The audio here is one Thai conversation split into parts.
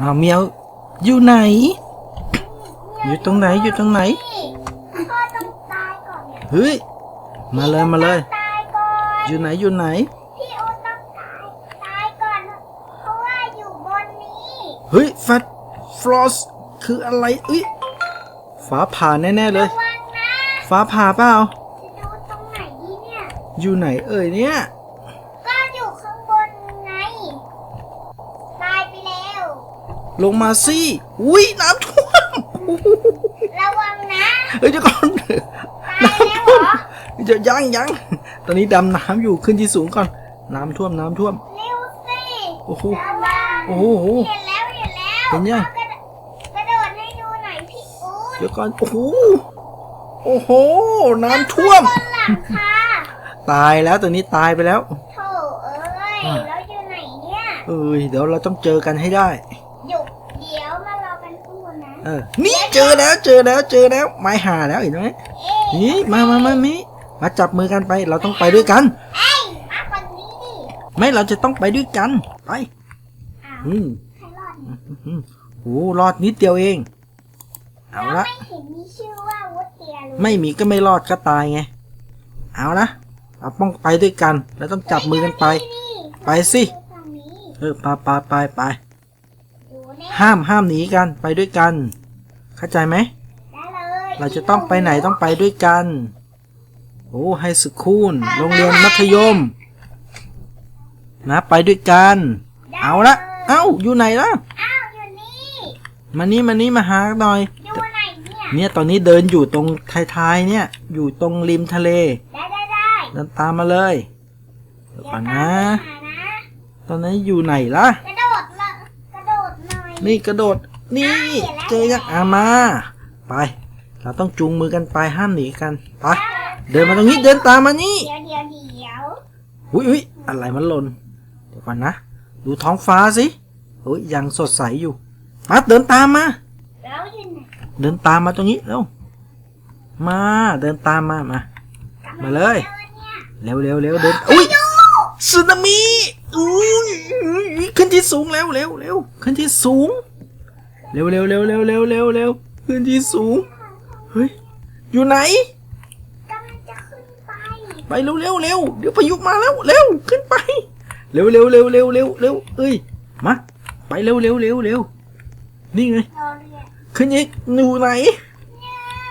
อ้าวเมียวอยู่ไหน อยู่ตรงไหนอยู่ตรงไหน พ่อต้องตายก่อนเนี่ยเฮ้ย มาเลยมาเลย ตายก่อนอยู่ไหนอยู่ไหน พี่อูต้องตายตายก่อน เพราะว่าอยู่บนนี้เฮ้ยแฟตฟรอสคืออะไรเอ้ยฟ้าผ่าแน่ๆเลย ระวังนะฟ้าผ่าเปล่าจะดูตรงไหนดีเนี่ย อยู่ไหนเอ่ยเนี่ย ก็อยู่ข้างบนไง ตายไปแล้ว ลงมาสิอุ้ยน้ำท่วมระวังนะเฮ้ยเดี๋ยวก่อนตายแล้วเหรอเดี๋ยวยังยังตอนนี้ดำน้ำอยู่ขึ้นที่สูงก่อน น้ำท่วมน้ำท่วมเร็วสิโอ้โหระวังโอ้โหเห็นแล้วเห็นแล้วเห็นยังกระโดดให้ดูหน่อยพี่อูเดี๋ยวก่อนโอ้โหโอ้โห น้ำท่วมบนหลังคาตายแล้วตอนนี้ตายไปแล้วโถเอ้ยแล้วอยู่ไหนเนี่ยเอ้ยเดี๋ยวเราต้องเจอกันให้ได้ อยู่เดี๋ยวมารอกันข้างบนนะ เออ นี่เจอแล้วเจอแล้วเจอแล้วไม้หาแล้วเห็นไหมเอ๊ะนี่มามามามิมาจับมือกันไป เราต้องไปด้วยกัน เอ้ยมาคนนี้ดิไม่เราจะต้องไปด้วยกัน ไปอ้าวอืมใครรอดเนี่ยอืมโอ้รอดนิดเดียวเอง เอาแล้วละไม่เห็นมีชื่อว่าวุฒเตียเลยไม่มีก็ไม่รอดก็ตายไง เอานะเราต้องไปด้วยกันแล้วต้องจับมือกันไปนี่ไปสิดูฝั่งนี้เออไปไปไปไปดูแน่ ห้ามห้ามหนีกันไปด้วยกัน เข้าใจไหมได้เลยเราจะต้องไปไหนต้องไปด้วยกัน โอ้ไฮสคูลโรงเรียนมัธยม นะไปด้วยกันได้เอาละเอ้าอยู่ไหนล่ะอ้าวอยู่นี่มานี่มานี่มาหาหน่อยดูไหนเนี่ยเนี่ยตอนนี้เดินอยู่ตรงท้ายๆเนี่ย อยู่ตรงริมทะเลได้ได้ได้เดินตามมาเลยเดี๋ยวเดี๋ยวก่อนตามนะไปหานะ ตอนนี้อยู่ไหนล่ะกระโดดละกระโดดห น่อยนี่กระโดด นี่ เจอยังอามา ไป เราต้องจูงมือกันไปห้ามหนีกันไปเดินมาตรงนี้เดินตามมานี่เดี๋ยวเดี๋ยวเดี๋ยวอุ้ยอุ้ยอะไรมันหล่นเดี๋ยวก่อนนะ ดูท้องฟ้าสิเฮ้ยยังสดใสอยู่มาเดินตามมาแล้วอยู่ไหนเดินตามมาตรงนี้เร็วมาเดินตามมามามาเลยเจอเนี่ยเร็วเร็วเร็วเดินอุ้ยสึนามิอุ้ยอุ้ย ขึ้นที่สูงเร็วเร็วเร็วขึ้นที่สูง เร็วเร็วเร็วเร็วเร็วเร็วเร็วขึ้นที่สูง เฮ้ย อยู่ไหนกำลังจะขึ้นไปไปเร็วเร็วเร็วเดี๋ยวพายุมาแล้วเร็วขึ้นไป เร็วเร็วเร็วเร็วเร็วเร็วเอ้ย มา ไปเร็วเร็วเร็วเร็วนี่ไงเราเนี่ยขึ้นอีกอยู่ไหน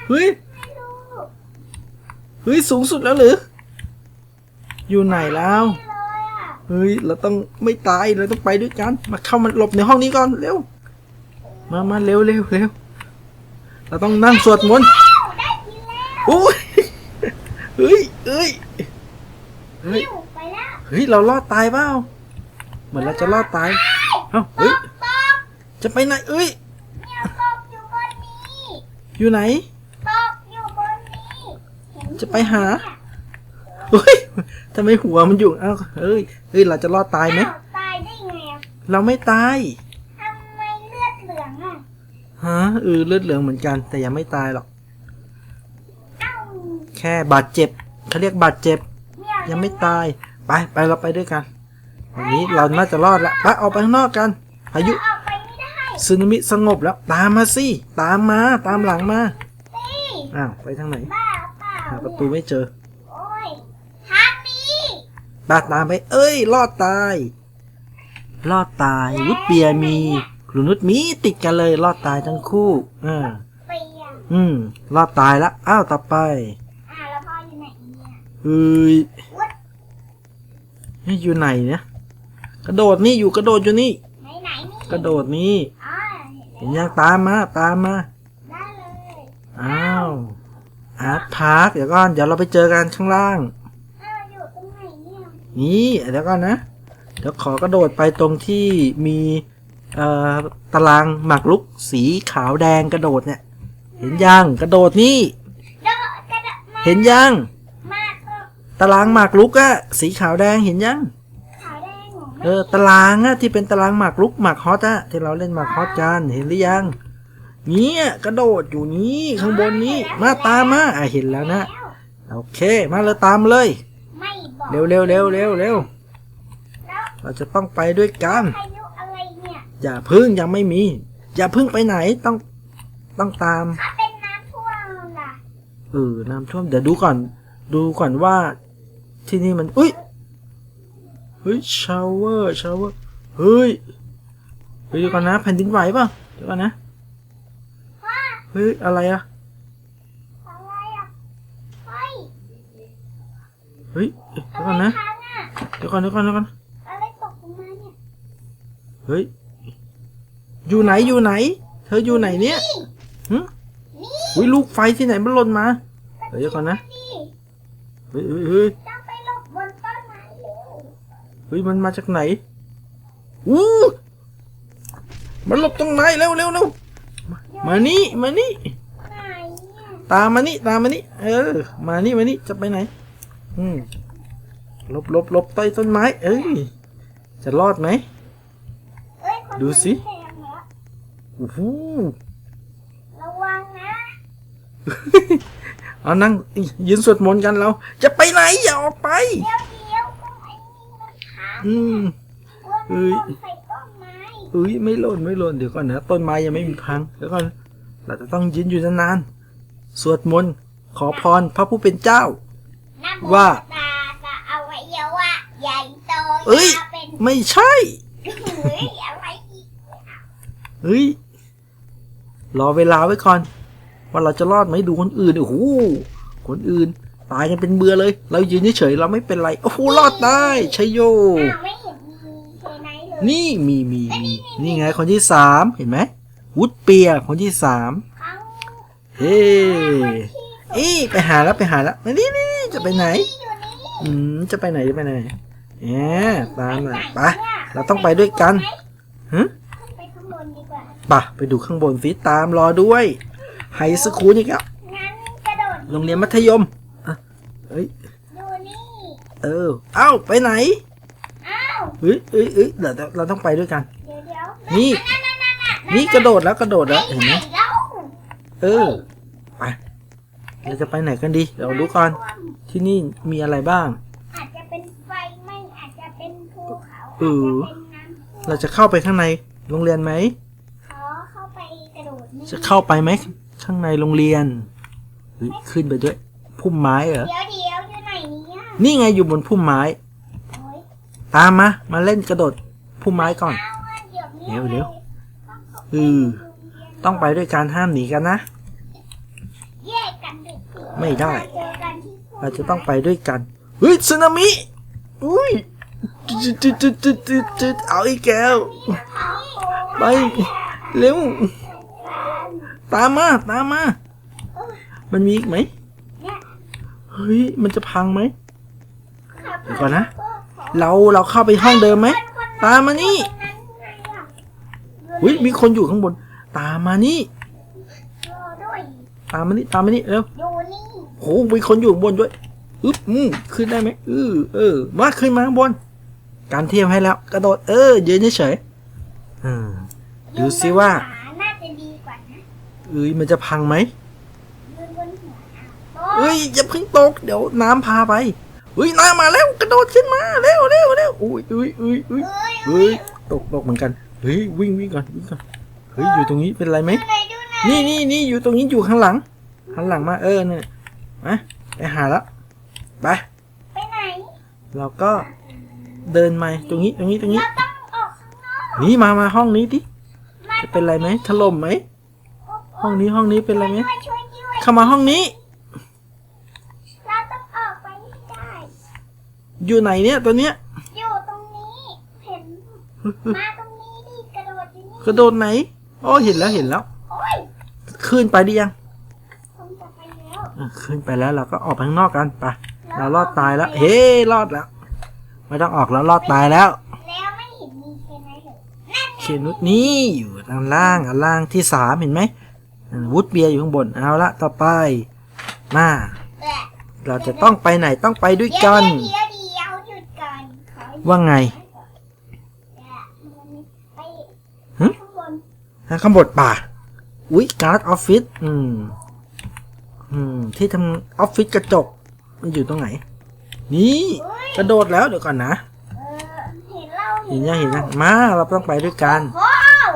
เฮ้ยไม่รู้เฮ้ย สูงสุดแล้วหรือ อยู่ไหนแล้ว เลยอะเฮ้ย เราต้องไม่ตาย เราต้องไปด้วยกัน มาเข้ามาหลบในห้องนี้ก่อน เร็ว มามาเร็วเร็วเร็ว เราต้องนั่งสวดมนต์ได้กินแล้วโอ้ยเฮ้ยเฮ้ย เฮ้ยหิวไปแล้วเฮ้ย เรารอดตายเปล่า เหมือนเราจะรอดตาย เอ้าตเฮ้ยกตกจะไปไหนเอ้ยเนี่ยตกอยู่บนนี้อยู่ไหนตกอยู่บนนี้เห็นจะไปหา เฮ้ย ทำไมหัวมันอยู่เอ้าเฮ้ยเฮ้ยเราจะรอดตายไหมอ้าวตายได้ไงอะเราไม่ตายทำไมเลือดเหลืองอะฮะเออเลือดเหลืองเหมือนกัน แต่ยังไม่ตายหรอก เอ้าแค่บาดเจ็บเขาเรียกบาดเจ็บ เนี่ยยังไม่ตาย ไปไปเราไปด้วยกันวันนี้เราน่าจะรอดละไปออกไปข้างนอกกันพายุออกไปไม่ได้สึนามิสงบแล้ว ตามมาสิตามมาตามหลังมาสิอ้าวไปทางไหนบ้าเปล่าหาประตูไม่เจอโอ้ยทางนี้ ตาตามไป เอ้ย รอดตาย รอดตายวุฒเปียมีครูนุชมีติดกันเลย รอดตายทั้งคู่อ่าเปียกอืม รอดตายละ อ้าว ต่อไป อ่าแล้วพ่ออยู่ไหนเนี่ยเอ้ยวุฒนี่อยู่ไหนเนี่ย กระโดดนี่อยู่กระโดดอยู่นี่ ไหนไหนนี่ กระโดดนี่อ๋อเห็นยังตามมา ตามมา ได้เลย อ้าวอาร์ตพาร์คเดี๋ยวก่อน เดี๋ยวเราไปเจอกันข้างล่าง อ้าวอยู่ตรงไหนเนี่เดี๋ยวก่อนนะ เดี๋ยวขอกระโดดไปตรงที่มีตารางหมากรุกสีขาวแดงกระโดดเนี่ย เห็นยังกระโดดนี่ เห็นยังตารางหมากรุกอะสีขาวแดงเห็นยังเออตารางอะที่เป็นตารางหมากรุกหมากฮอตอะที่เราเล่นหมากฮอตกันเห็นหรือยังนี่กระโดดอยู่นี่ข้างบนนี้มาตามมาอะเห็นแล้วนะโอเค มาเลยตามเลย เร็วเร็วเร็วเร็วเร็วแล้วเราจะต้องไปด้วยกันพายุอะไรเนี่ยอย่าพึ่งยังไม่มี อย่าพึ่งไปไหนต้องต้องตามถ้าเป็นน้ำท่วมล่ะเออน้ำท่วมเดี๋ยวดูก่อน ดูก่อนว่าที่นี่มันอุ้ยเฮ้ยชาวเวอร์ชาวเวอร์เฮ้ยเฮ้ยเดี๋ยวก่อนนะแผ่นดินไหวป่ะเดี๋ยวก่อนนะว่าเฮ้ยอะไรอะอะไรอะเฮ้ยเฮ้ยเดี๋ยวอะก่อนไรนะพังอะเดี๋ยวก่อนเดี๋ยวก่อนเดี๋ยวก่อนอะไรตกลงมาเนี่ย เฮ้ย อยู่ไหนอยู่ไหน เธออยู่ไหนเนี่ยหึนี่อุ้ยลูกไฟที่ไหนมันหล่นมา เดี๋ยวก่อนนะนี่เฮ้ยเฮ้ยเฮ้ยต้องไปหลบบนต้นไม้เร็วเฮ้ยมันมาจากไหน อู้มันหลบตรงไหนเร็วเร็วเร็วมามานี่มานี่ไหนเนี่ยตามมานี่ตามมานี่ เออ มานี่มานี่จะไปไหน อืมห ลบหลบหลบใต้ต้นไม้ เอ้ย จะรอดไหมเอ้ยคนดูสิมันแพงแล้วโอ้โหระวังนะเอานั่งยืนสวดมนต์กันเรา จะไปไหน อย่าออกไป เดี๋ยวเดี๋ยวตรงไอ้นี่มันพังอืมกลัวเอ้มันยหล่นใส่ต้นไม้เอ้ยไม่หล่นไม่หล่นเดี๋ยวก่อนนะต้นไม้ยังไม่มีพังเดี๋ยวก่อนเราจะต้องยืนอยู่นานๆสวดมนต์ขอพรพระผู้เป็นเจ้านะโมว่า เอ้ยยาวเป็นไม่ใช่เฮ้ยอะไรอีกเฮ้ย รอเวลาไว้ก่อน ว่าเราจะรอดไหมดูคนอื่น โอ้โห คนอื่น ตายกันเป็นเบื่อเลย เรายืนเฉยๆเราไม่เป็นไร โอ้โห รอดได้ชัยโยอ้าวไม่เห็นมีเคไหนเลยนี่มีมีมีนี่ไงคนที่สามเห็นไหม วุฒเปียคนที่สามครั้งเฮ้เอ้ยไปหาแล้วไปหาแล้วมานี่นี่นี่จะไปไหนที่อยู่นี่อืม จะไปไหนจะไปไหน แหมตามมาไปเราต้องไปด้วยกันฮะไปข้างบนดีกว่าไปไปดูข้างบนฟิตามรอด้วยไฮสคูลอีกแล้วงั้นกระโดดโรงเรียนมัธยมอะเฮ้ยดูนี่เออเอ้าไปไหนอ้าเฮ้ยเอ้ยเอ้ยเดี๋ยวเราต้องไปด้วยกันเดี๋ยวเดี๋ยวนี่นี่กระโดดแล้วกระโดดแล้วเห็นไหมเล่าเออไปเราจะไปไหนกันดีเราดูก่อนที่นี่มีอะไรบ้าง อออาจจะเป็นน้ำท่วมเราจะเข้าไปข้างในโรงเรียนไหมขอเข้าไปกระโดดนี่จะเข้าไปไหมข้างในโรงเรียนเฮ้ยขึ้นไปด้วยพุ่มไม้เหรอเดี๋ยวเดี๋ยวอยู่ไหนเนี่ยนี่ไงอยู่บนพุ่มไม้โอ้ยตามมามาเล่นกระโดดพุ่มไม้ก่อนเอาอะเดี๋ยวนี้เดี๋ยวเดี๋ยวต้องเข้าไปเออต้องไปด้วยการห้ามหนีกันนะแยกกันดึกไม่ได้เจอกันที่ภูเราจะต้องไปด้วยกันเฮ้ยสึนามิอุ้ย จุดจุดจุดจุดจุดเอาอีกแก้ว ไปเร็ว ตามมาตามมา มันมีอีกไหม เฮ้ย มันจะพังไหมเดี๋ยวก่อนนะ เราเราเข้าไปห้องเดิมไหม ตามมานี่อะเฮ้ยมีคนอยู่ข้างบน ตามมานี่ ตามมานี่ตามมานี่เร็วอยู่นี่โหมีคนอยู่ข้างบนด้วย อึ๊บอืมขึ้นได้ไหมเออเออมาขึ้นมาข้างบน การเทียมให้แล้วกระโดดเออยืนเฉยๆอืมดูสิว่ายืนบนขาน่าจะดีกว่านะเอ้ยมันจะพังไหมยืนบนหัวอะโต๊ะเอ้ยอย่าเพิ่งตก เดี๋ยวน้ำพาไปเฮ้ยน้ำมาแล้วกระโดดขึ้นมาเร็วเร็วเร็วอุ้ยอุ้ยอุ้ยอุ้ยเอ้ยเฮ้ยตกตกเหมือนกันเฮ้ยวิ่งวิ่งก่อนวิ่งก่อนเฮ้ยอยู่ตรงนี้เป็นไรไหมดูหน่อยดูหน่อยนี่นี่นี่อยู่ตรงนี้อยู่ข้างหลังข้างหลังมาเออเนี่ยมาไปหาแล้วไปไปไหนเราก็ เดินมาตรงนี้ตรงนี้ตรงนี้เราต้องออกข้างนอกนี่มามาห้องนี้ดิมาจะเป็นไรไหมถล่มไหมห้องนี้ห้องนี้เป็นไรไหมช่วยช่วยช่วยเข้ามาห้องนี้ เราต้องออกไปให้ได้ อยู่ไหนเนี่ยตัวเนี้ยอยู่ตรงนี้เห็นมาตรงนี้ดิกระโดดอยู่นี่กระโดดไหนอ๋อเห็นแล้วเห็นแล้วโอ้ยขึ้นไปดิยังคงจะไปแล้วเออขึ้นไปแล้วเราก็ออกไปข้างนอกกันไปเรารอดตายแล้ว เฮ้รอดแล้ว ไม่ต้องออกแล้วรอดตายแล้วแล้วไม่เห็นมีเคไหนเลยนั่นเขียนนุดนี่อยู่ด้านล่างอันล่างที่สามเห็นไหมอ่าวุฒเบียร์อยู่ข้างบนเอาละต่อไปมาแหละเราจะต้องไปไหนต้องไปด้วยเดี๋ยวกันเดี๋ยวเดี๋ยวหยุดก่อนขอหยุดว่าไงเนี่ยมันไปหึข้างบนทางข้างบนป่าอุ๊ยการ์ดออฟฟิศอืมอืมที่ทำออฟฟิศกระจกมันอยู่ตรงไหน นี่อุ้ยกระโดดแล้วเดี๋ยวก่อนนะเออเห็นเราเห็นยังเห็นยังมาเราต้องไปด้วยกันโอ้ย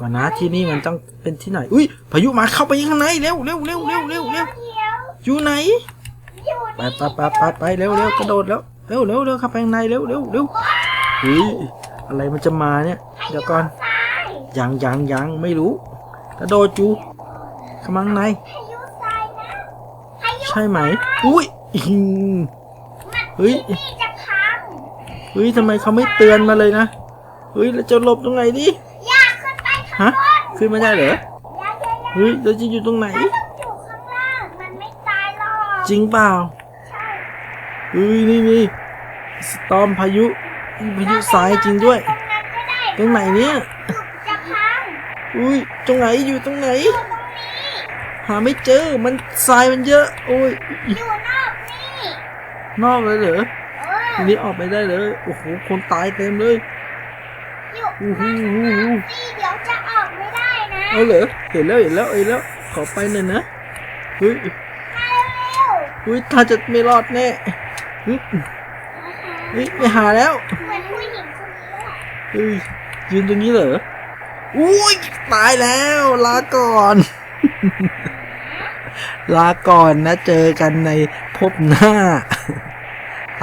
ก่อนนะที่นี่มันต้องเป็นที่ไหนอุ้ยพายุมาเข้าไปข้างในเร็วเร็วเร็วเร็วเร็วเร็วเดี๋ยวอยู่ไหนอยู่ไปไปไปไปไปเร็วเร็วกระโดดแล้วเร็วเร็วเร็วเข้าไปข้างในเร็วเร็วเร็วเฮ้ยอะไรมันจะมาเนี่ย เดี๋ยวก่อนทรายยังยังยังไม่รู้กระโดดอยู่ข้างในพายุทรายนะพายุใช่ไหมอุ้ยอิงมัน เฮ้ยที่นี่จะพังเฮ้ยทำไมเขาไม่เตือนมาเลยนะเฮ้ยเราจะหลบตรงไหนดิอยากขึ้นไปข้างฮะบนขึ้นมาได้เหรออยากอยากอยากเฮ้ยเราจะอยู่ตรงไหนต้องอยู่ข้างล่างมันไม่ตายหรอกจริงเปล่าใช่เฮ้ยนี่นี่สตอมพายุพายุทรายจริงด้วยตรงนั้นก็ได้ตรงไหนเนี่ยจะพังอุ้ยตรงไหนอยู่ตรงไหนอยู่ตรงนี้หาไม่เจอมันทรายมันเยอะโอ้ยอยู่นอกนี่ นอกเลยเหรอเออทีนี้ออกไปได้เลย โอ้โห คนตายเต็มเลยอยู่โอ้โหสิเดี๋ยวจะออกไม่ได้นะ เอาเหรอ เห็นแล้วเห็นแล้วเห็นแล้ว ขอไปหน่อยนะเฮ้ยมาเร็วเฮ้ยถ้าจะไม่รอดแน่เฮ้ยเฮ้ยไม่หาแล้วเหมือนผู้หญิงคนนี้แหละเฮ้ยยืนตรงนี้เหรอ อุ้ยตายแล้ว ลาก่อน ลาก่อนนะ เจอกันในภพหน้า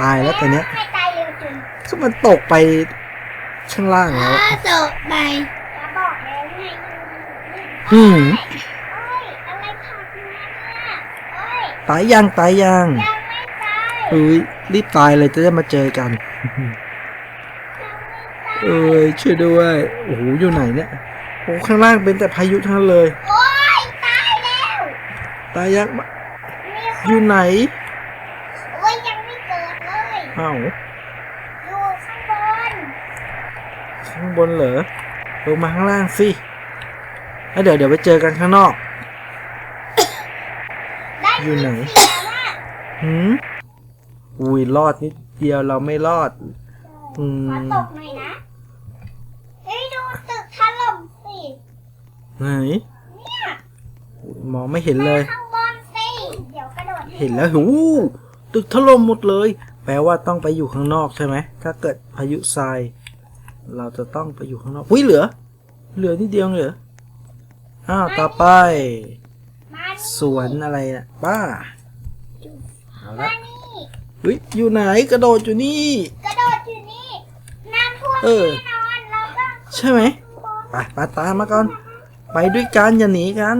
ตายแล้วตอนเนี้ยทำไมตายเร็วจังก็มันตกไปข้างล่างแล้วตกไปจะบอกแล้วไงอืมเอ้ยอะไรผักมาเนี่ยเอ้ยตายยังตายยังยังไม่ตายเฮ้ยรีบตายเลยจะได้มาเจอกันเอ้ยช่วยด้วยโอ้โหอยู่ไหนเนี่ยโอ้ข้างล่างเป็นแต่พายุทั้งนั้นเลย โอ้ยตายแล้วตายยังมีคอนยู่ไหน โอ้ยยังไม่เกิดเลย อ้าวอยู่ข้างบน ข้างบนเหรอ ลงมาข้างล่างสิแล้วเดี๋ยวเดี๋ยวไปเจอกันข้างนอก ได้อยู่ไหน เสียงอะหืมอุ้ยรอดนิดเดียวเราไม่รอด อืขอม ตกหน่อยนะ เฮ้ยดูตึกถล่มสิไหนเนี่ยมองไม่เห็นเลยข้างบนสิ เดี๋ยวกระโดดเห็นแล้วหูตึกถล่มหมดเลย แปลว่าต้องไปอยู่ข้างนอกใช่ไหม ถ้าเกิดพายุทราย เราจะต้องไปอยู่ข้างนอก อุ้ยเหลือ เหลือนิดเดียวเหลือ อ้าว ต่อไปมานี่สวนอะไรนะป้า เอามาละนี่เฮ้ยอยู่ไหนกระโดดอยู่นี่ กระโดดอยู่นี่ น้ำท่วมเออแน่นอนเราก็ใช่ไหมข้างบนไปไปตามมาก่อน ไปด้วยกันอย่าหนีกัน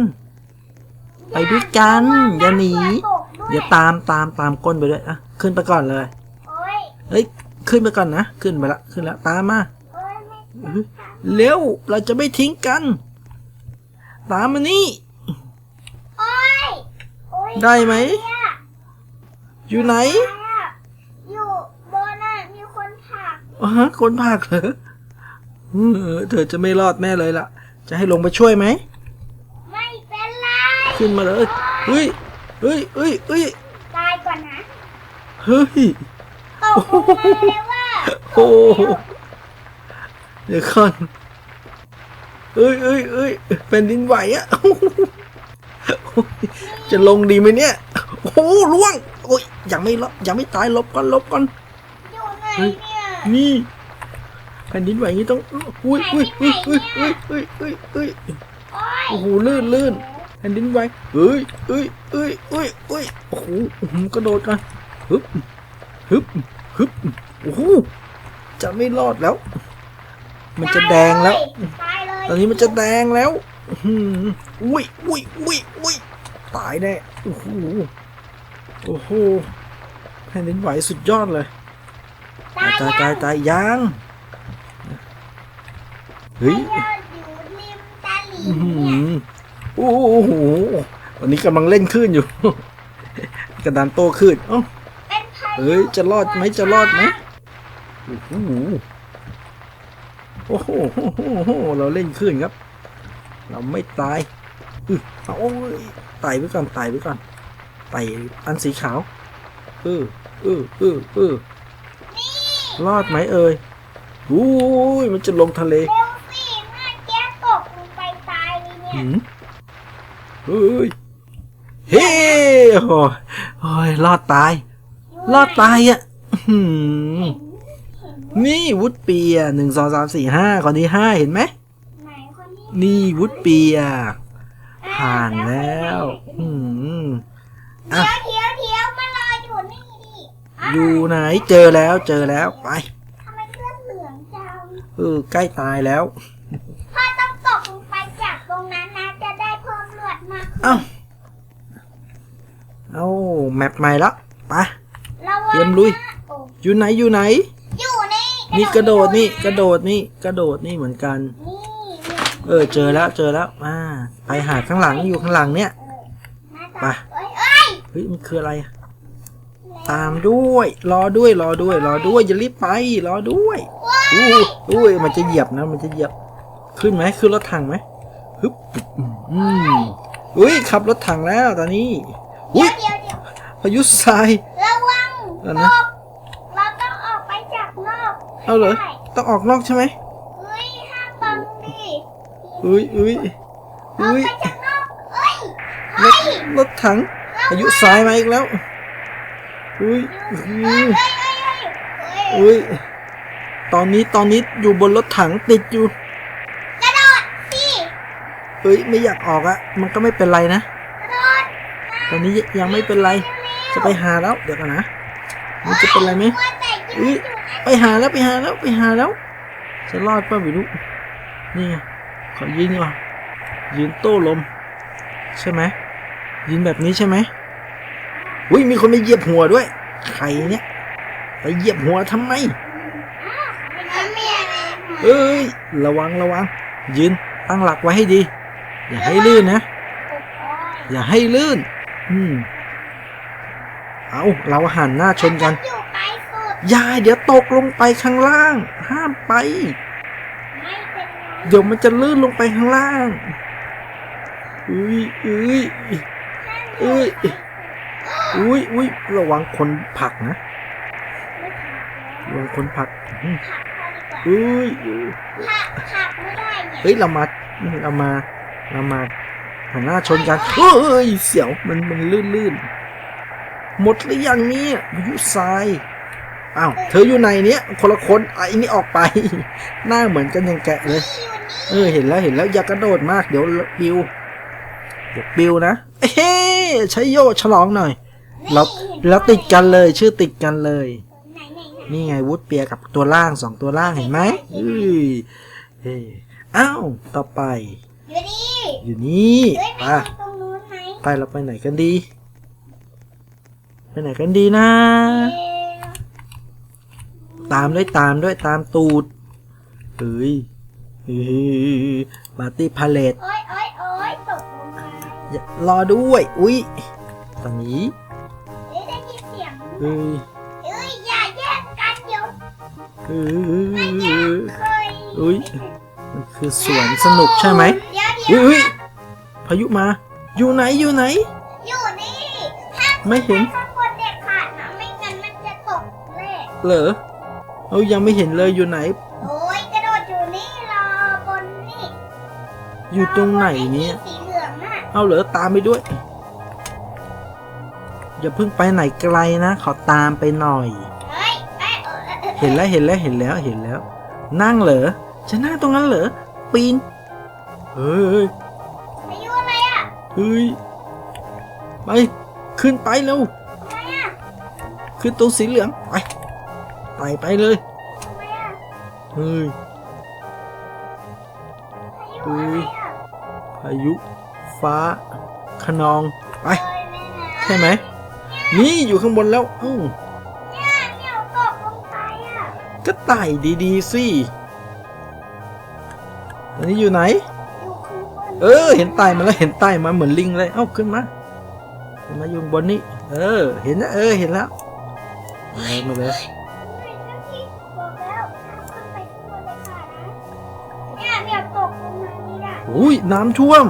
ไปด้วยกันอย่าหนีตกด้วยเดี๋ยวตามตามตามก้นไปด้วยอะขึ้นไปก่อนเลยโอ้ย เฮ้ย ขึ้นไปก่อนนะ ขึ้นไปละขึ้นแล้วตามมาโอ้ยไม่เฮ้ยเร็วเราจะไม่ทิ้งกัน ตามมานี่โอ้ยโอ้ยได้ไหมเนี่ยอยู่ไหน อยู่บนน่ะมีคนผลักอ๋อฮะคนภาคเหรอเออเธอจะไม่รอดแน่เลยล่ะ จะให้ลงไปช่วยไหม ไม่เป็นไร ขึ้นมาเลยเฮ้ยเฮ้ยเฮ้ยเฮ้ยตายก่อนนะ เฮ้ย โอ้โหเดี๋ยวก่อนเอ้ยเอ้ยเอ้ยเป็นดินไหวอะจะลงดีไหมเนี่ย โอ้โหล่วง โอ้ยยังไม่ลบยังไม่ตายลบก่อนลบก่อนอยู่ไหนเฮ้ยเนี่ยนี่แผ่นดินไหวอย่างนี้ต้องอุ้ยอุ้ยอุ้ยอุ้ยอุ้ยอุ้ยอุ้ยอุ้ยโอ้ยโอ้โหลื่นลื่นแผ่นดินไหวเอ้ยเอ้ยเอ้ยเอ้ยเอ้ยโอ้โหอื้อหือกระโดดกันฮึบฮึบ ฮึบโอ้โหจะไม่รอดแล้ว มันจะแดงแล้วตายเลยตอนนี้มันจะแดงแล้วอื้อหืออุ้ยอุ้ยอุ้ยอุ้ยตายแน่โอ้โหโอ้โหแผ่นดินไหวสุดยอดเลย ตายตายตายตายยังเฮ้ยตายอยู่ริมตลิ่อื้องหืเนี่ยอโอ้โหวันนี้กำลังเล่นคลื่นอยู่ กระดานโต้คลื่นเอ้า เป็นพายุเฮ้ยจะรอดไหมจะรอดไหมโอ้โหโอ้โหเราเล่นคลื่นครับ เราไม่ตายอื้อเอาโอ้ยไต่ไว้ก่อนไต่ไว้ก่อนไต่อันสีขาวเออเออเออเออรอดไหมเอ่ยอุ้ยมันจะลงทะเลเร็วสิเมื่อกี้ตกลงไปตายเลยเนี่ยหืมเฮ้ยเฮ้โอ้ยโอ้ยรอดตาย รอดตายอะอื้อหือนี่วุฒเปียหนึ่งสองสามสี่ห้าคนที่ห้าเห็นไหมไหนคนที่นี่วุฒเปียกผ่านแล้ว อืมเดี๋ยวเดี๋ยวเดี๋ยวมารออยู่นี่ดิอ้าวอยู่ไหนเจอแล้วเจอแล้วไปทำไมเลือดเหลืองจังเออใกล้ตายแล้วพ่อต้องตกลงไปจากตรงนั้นนะจะได้เพิ่มเลือดมากขึ้นเอ้าเอาแมปใหม่ละไประวัง เตรียมลุยนะโอ้อยู่ไหนอยู่ไหน อยู่นี่นี่กระโดดนี่อยู่กระโดดนี่กระโดดนี่เหมือนกันนี่เออเจอแล้วเจอแล้วอ่าไปหาข้างหลังอยู่ข้างหลังเนี่ยเออมาต่อไปเอ้ยเอ้ยเฮ้ยมันคืออะไรอะตามด้วย รอด้วยรอด้วย รอด้วยอย่ารีบไป รอด้วยอู้อู้ยมันจะเหยียบนะ มันจะเหยียบ ขึ้นไหมขึ้นรถถังไหมฮึบอืมอุ้ยขับรถถังแล้วตอนนี้เดี๋อุ้ยยวเดี๋ยวเดี๋ยวพายุทรายระวัง เดี๋ยวตนะกเราต้องออกไปจากนอกเอาเหรอ ได้ต้องออกนอกใช่ไหมเฮ้ยห้ามบังดิอุ้ยอุ้ยออกอุ้ยไปจากนอกเอ้ยรถรถถังพายุทรายมาอีกแล้ว อุ้ยอุ้ย เอ้ยเอ้ยเอ้ยเอ้ยอุ้ย ตอนนี้ตอนนี้อยู่บนรถถังติดอยู่ กระโดดสิเอ้ยไม่อยากออกอะมันก็ไม่เป็นไรนะ กระโดดตอนนี้ยังไม่เป็นไร จะไปหาแล้ว เดี๋ยวก่อนนะ มันจะเป็นไรไหมอุ้ยไปหาแล้วไปหาแล้วไปหาแล้ว จะรอดป่ะไม่รู้นี่ไงขอยืนดีกว่ายืนโต้ลม ใช่ไหมยืนแบบนี้ใช่ไหมอุ้ยมีคนไปเหยียบหัวด้วยใครเนี่ยไปเหยียบหัวทำไมไมเอ้ยระวังระวัง ยืนตั้งหลักไว้ให้ดี อย่าให้ลื่นนะ อย่าให้ลื่น อืม เอาเราหันหน้าชนกันอยู่ไกลสุดอย่าเดี๋ยวตกลงไปข้างล่าง ห้ามไปไม่เป็นไรเดี๋ยวมันจะลื่นลงไปข้างล่างอุ้ยอุ้ยอุ้ยอุ้ยอุ้ยระวังคนผลักนะระวังคนผลักอืมผักพอดีกว่าอุ้ยอุ้ยผักผักไม่ได้เนี่ยเฮ้ยเรามาเรามาเรามาหันหน้าชนกันเฮ้ยเสียวมันมันลื่นลื่น หมดหรือยังเนี่ยพายุทรายอ้าวเธออยู่ไหนเนี่ยคนละคนไอ้นี่ออกไป หน้าเหมือนกันยังแกะเลยอยู่นี่เออเห็นแล้วเห็นแล้วอย่ากระโดดมากเดี๋ยวปิวเดี๋ยวปิวนะเฮ้ใช้โยฉลองหน่อยเราเราติดกันเลยชื่อติดกันเลยไหนไหนไหนนี่ไงวุฒเปียกับตัวล่างสองตัวล่างเห็นไหมอุ้ยเฮ้อ้าวต่อไป อยู่นี่อยู่นี่เฮ้ยไปไม่มีตรงนู้นไหมไปเราไปไหนกันดี ไปไหนกันดีนะ ตามด้วยตามด้วยตามตูดเฮ้ยปาร์ตี้พาเลตโอ้ยโอ้ยโอ้ยตกลงมารอด้วย อุ้ยตอนนี้เอ้ยได้ยินเสียงเฮ้ยเอ้ยอย่าแย่งกันเดี๋ยวเฮ้ยเคยอุ้ยมันคือสวนสนุกใช่ไหมเดี๋ยวเดี๋ยวอุ้ยพายุมา อยู่ไหนอยู่ไหน อยู่นี่ไม่เห็น เละเหรอเอายังไม่เห็นเลยอยู่ไหน โอ้ยกระโดดอยู่นี่รอบนนี่อยู่ตรงไหนเนี่ยสีเหลืองน่ะเอาเหรอตามไปด้วย อย่าเพิ่งไปไหนไกลนะขอตามไปหน่อย เฮ้ยเอ้ยเออเออเออเห็นแล้วเห็นแล้วเห็นแล้วเห็นแล้ว นั่งเหรอจะนั่งตรงนั้นเหรอปีนเฮ้ยไปอยู่อะไรอะเฮ้ยไปขึ้นไปเร็วทำไมอะ ขึ้นตรงสีเหลืองไป ไปไปเลยทำไมอะเฮ้ยไปอยู่อะไรอะพายุฟ้าขนองไปโอ้ยแม่นะใช่ไหมนี่อยู่ข้างบนแล้วเอ้าเนี่ยเหนียวตกลงไปอะก็ไต่ดีๆสิอันนี้อยู่ไหนอยู่ข้างบนเออ เห็นไต่มาแล้วเห็นไต่มาเหมือนลิงเลยเอ้าขึ้นมาขึ้นมาอยู่บนนี้ เออ เห็นนะเออเห็นแล้วมาเลยมาเลย อุ้ยน้ำท่วม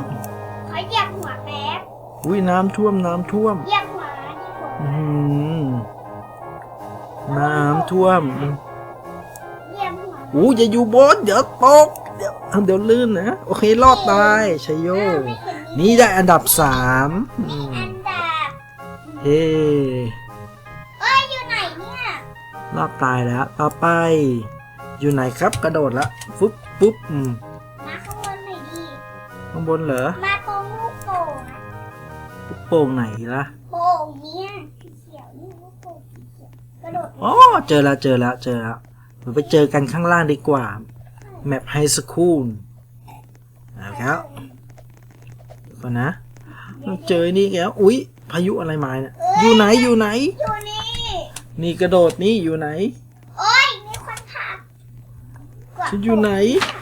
ขอเหยียบหัวแป๊บอุ้ยน้ำท่วมน้ำท่วมเหยียบหัวนี่ผมอืมน้ำท่วมเหยียบหัวอู้อย่าอยู่บนเดี๋ยวตกเดี๋ยวเดี๋ยวลื่นนะโอเครอดตายชัยโยอ้าวไม่เห็นนี่ได้อันดับสามอืมีมอันดับเฮ้เอ้ยอยู่ไหนเนี่ยรอบตายแล้วต่อไป อยู่ไหนครับกระโดดละปุ๊บปุ๊บอืม ข้างบนเหรอ มาตรงลูกโป่งอะลูกโป่งไหนล่ะ โป่งเนี้ยสีเขียวนี่ลูกโป่งสีเขียวกระโดดอ๋อ เจอแล้วเจอแล้วเจอแล้วเราไปเจอกันข้างล่างดีกว่า แมปไฮสคูลนะครับเดี๋ยวก่อนนะเราเจอนี่แล้วอุ๊ย พายุอะไรมาเนี่ย อยู่ไหนอยู่ไหน อยู่นี่ นี่กระโดดนี่อยู่ไหน โอ้ยมีคนทักกว่าฉันอยู่ไหนไปเข้าลง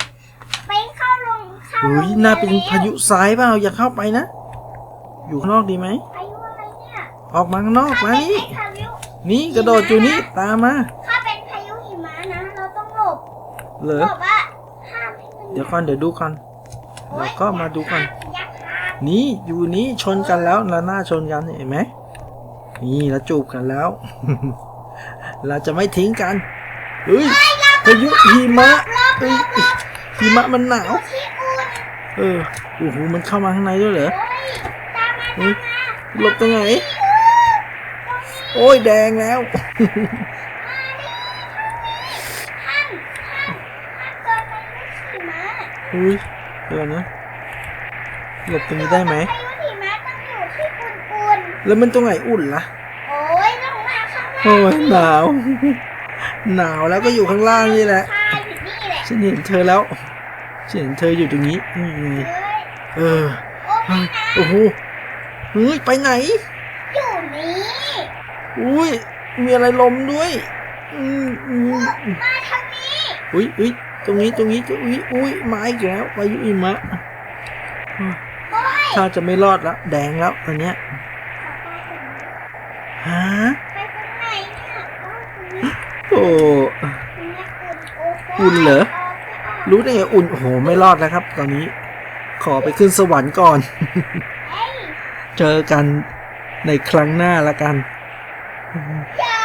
เข้าอุ้ยโรงรีน่าเป็นแล้วพายุซ้ายเปล่าอย่าเข้าไปนะ อยู่ข้างนอกดีไหม พายุอะไรเนี่ยออกมาข้างนอกมาถ้าเป็นนี่ พายุนี่กระโดดอยู่นี่ตามมา ถ้าเป็นพายุหิมะนะ เราต้องหลบเหรอหลบอะห้ามให้มันเดี๋ยวก่อนเดี๋ยวดูก่อนโอ๊ยเดี๋ยวก็มาดูก่อนอย่าห้ามนี่อยู่นี่ชนกันแล้วแล้วหน้าชนกันเห็นไหมนี่แล้วจูบกันแล้ว เราจะไม่ทิ้งกันเฮ้ยพายุหิมะเฮ้ยหิมะมันหนาว ที่อุ่น เออโอ้โหมันเข้ามาข้างในด้วยเหรอโอ้ยตามมาเฮ้ยตามมาหลบตรงไหนตรงนี้โอ้ยแดงแล้วห้ามห้ามห้ามเกินไปไม่ขี่ม้าอุ้ยเดี๋ยวนะหลบตรงนี้ได้ไหมพายุหิมะต้องอยู่ที่อุ่นแล้วมันตรงไหนอุ่นล่ะๆโอ้ยลงมาข้างล่างโอ้ยหนาว หนาวแล้วก็อยู่ข้างล่างนี่แหละใช่อยู่นี่แหละฉันเห็นเธอแล้ว ฉันเห็นเธออยู่ตรงนี้นี่ไงเฮ้ยเออโอ้ยนะโอ้โหเฮ้ยไปไหน อยู่นี่อุ้ยมีอะไรลมด้วยอืมอืมอืมมาทางนี้อุ้ยอุ้ยตรงนี้ตรงนี้ตรงนี้อุ้ยมาอีกแล้วพายุหิมะโอ้ยถ้าจะไม่รอดแล้วแดงแล้วตอนเนี้ยฮะไปตรงไหนเนี่ยโอ้ยตรงนี้โอ้ตรงนี้อุ่นโอ้โอุ่นเหรอกไม่ออก รู้ได้ไงอุ่นโอ้โหไม่รอดแล้วครับ ตอนนี้ขอไปขึ้นสวรรค์ก่อนเอ้ยเจอกันในครั้งหน้าละกันอย่า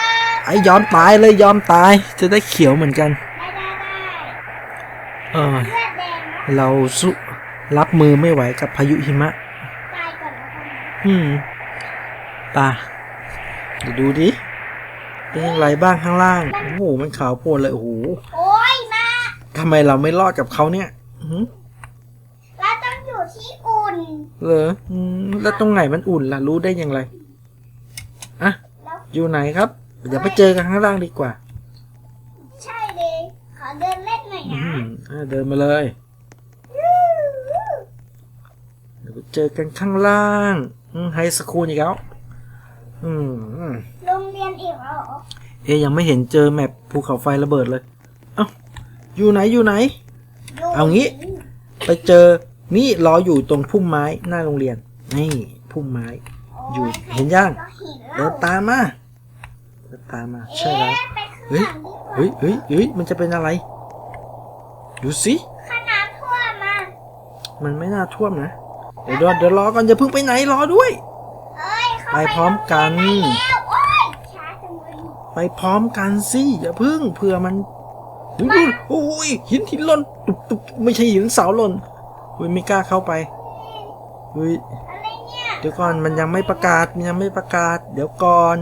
ไอ้ยอมตายเลยยอมตาย จะได้เขียวเหมือนกันได้ได้ได้เออเลือดแดงนะเราสู้รับมือไม่ไหวกับพายุหิมะตายก่อนแล้วกันนะอืมตาเดี๋ยวดูดิ เป็นอย่างไรบ้างข้างล่าง โอ้โห มันขาวโพลนเลย โอ้โหโอ้ยมา ทำไมเราไม่รอดกับเขาเนี่ยอื้อหือเราต้องอยู่ที่อุ่น เหรออืมแล้วตรงไหนมันอุ่นล่ะ รู้ได้อย่างไรอะแล้วอยู่ไหนครับ เดี๋ยวไปเจอกันข้างล่างดีกว่า ใช่เลย ขอเดินเล่นหน่อยอืนะมอะเดินมาเลย เดี๋ยวไปเจอกันข้างล่างไฮสคูลอีกแล้วอืม โรงเรียนอีกแล้วเหรอ เอ๊ยยังไม่เห็นเจอแมปภูเขาไฟระเบิดเลยเอ้า อยู่ไหนอยู่ไหนยู่เอางี้ ไปเจอนี่รออยู่ตรงพุ่มไม้หน้าโรงเรียน นี่พุ่มไม้โอยู่เห็นยังก็เห็นแล้เดิวนตามมาเดินตามมาใช่แล้วเอ๊ะไปข้างหลังดีกว่าเฮ้ยเฮ้ยเฮ้ยมันจะเป็นอะไร ดูสิขนาดทั่วมามันไม่น่าท่วมนะเดี๋ยวรอเดี๋ยวรอก่อนอย่าเพิ่งไปไหนรอด้วยเอ้ยเข้าไปพร้อมกันไปแล้วโอ้ยช้าจังเลยไปพร้อมกันสิอย่าเพิ่งเผื่อมัน ดูดูโอ้ยหินหินหล่นตุบตุบไม่ใช่หินเสาหล่นเฮ้ยไม่กล้าเข้าไปเฮ้ยอะไรเนี่ยเดี๋ยวก่อนมันยังไม่ประกาศมันยังไม่ประกาศ เดี๋ยวก่อน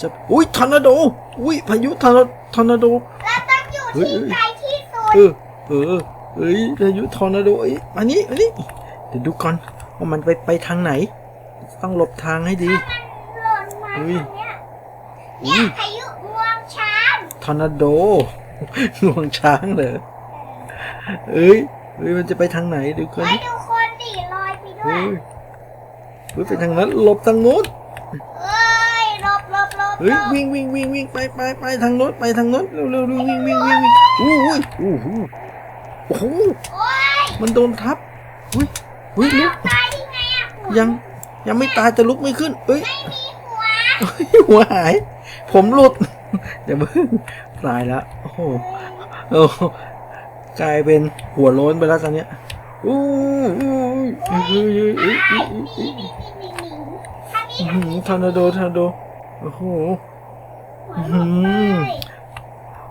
จะอุ้ยทอร์นาโดอุ้ยพายุทอร์นาทอร์นาโดเราต้องอยู่เฮ้ยที่เฮ้ยไกลที่สุดเออเออเอ้ยพายุทอร์นาโดเอ้ยอันนี้อันนี้เดี๋ยวดูก่อนว่ามันไปไปทางไหน ต้องหลบทางให้ดีมันหล่นมาเฮ้ยทางเนี้ยอุ้เนี่ยยพายุงวงช้าง ทอร์นาโดงวงช้างเหรอเอ้ยเอ้ยมันจะไปทางไหนเดี๋ยวก่อนไปดิดูคนดิลอยไปด้วเฮ้ยยเฮ้ยไปทางนั้นหลบทางโน้นเอ้ยหลบหลบหลบเฮ้ยหลบวิ่งวิ่งวิ่งวิ่งไปไปไปทางโน้นไปทางโน้นเร็วเร็วเร็ววิ่งวิ่งวิ่งวิ่งอู้หูอู้หูโอ้โหโอ้ยมันโดนทับอุ้ยอุ้ยลุกตายที่ไงอะหัวยังยังไม่ตายแต่ลุกไม่ขึ้นเอ้ยไม่มีหัวหัวหาย ผมหลุด เดี๋ยวเพิ่งตายแล้วโอ้โหโอ้กลายเป็นหัวโล้นไปแล้วตอนเนี้ยอู้ยทางนี้อื้อหือทอร์นาโดทอร์นาโดโอ้โห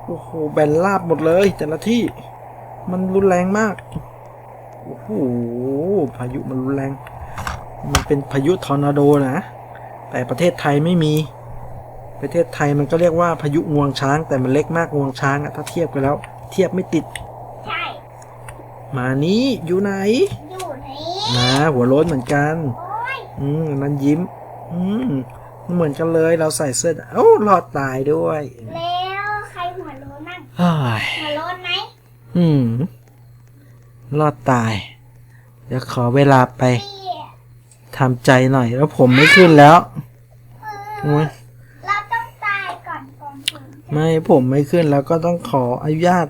โอ้โหแบนราบหมดเลย แต่ละที่มันรุนแรงมากโอ้โหพายุมันรุนแรง มันเป็นพายุทอร์นาโดนะ แต่ประเทศไทยไม่มี ประเทศไทยมันก็เรียกว่าพายุงวงช้างแต่มันเล็กมากงวงช้างอะถ้าเทียบกันแล้ว เทียบไม่ติด ใช่อมานี่อยู่ไหนอยู่ไหนนะหัวโล้นเหมือนกัน โอ้ยอืมมันยิ้ม อืมเหมือนกันเลยเราใส่เสื้อเอ้ารอดตายด้วยแล้วใครหัวโล้นมั่งเฮ้ยหัวโล้นไหมอืมรอดตาย เดี๋ยวขอเวลาไปเตี้ยทำใจหน่อยแล้วผมไม่ขึ้นแล้ว เอโอ้อย เราต้องตายก่อนก่อนถึงจะ ไม่ผมไม่ขึ้นแล้วก็ต้องขออนุญาต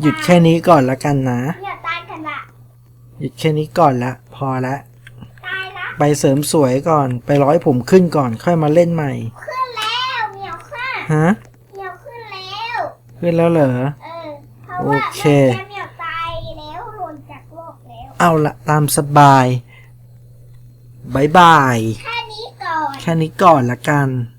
หยุดแค่นี้ก่อนละกันนะ อย่าตายกันละหยุดแค่นี้ก่อนละพอละ ตายละ ไปเสริมสวยก่อนไปร้อยผมขึ้นก่อนค่อยมาเล่นใหม่ ขึ้นแล้วเหมียวค่ะฮะ เหมียวขึ้นแล้ว ขึ้นแล้วเหรอ เออ เพราะว่าโอเค แม่เหมียวตายแล้วหล่นจากโลกแล้ว เอาละตามสบายบายบาย แค่นี้ก่อน แค่นี้ก่อนละกันบ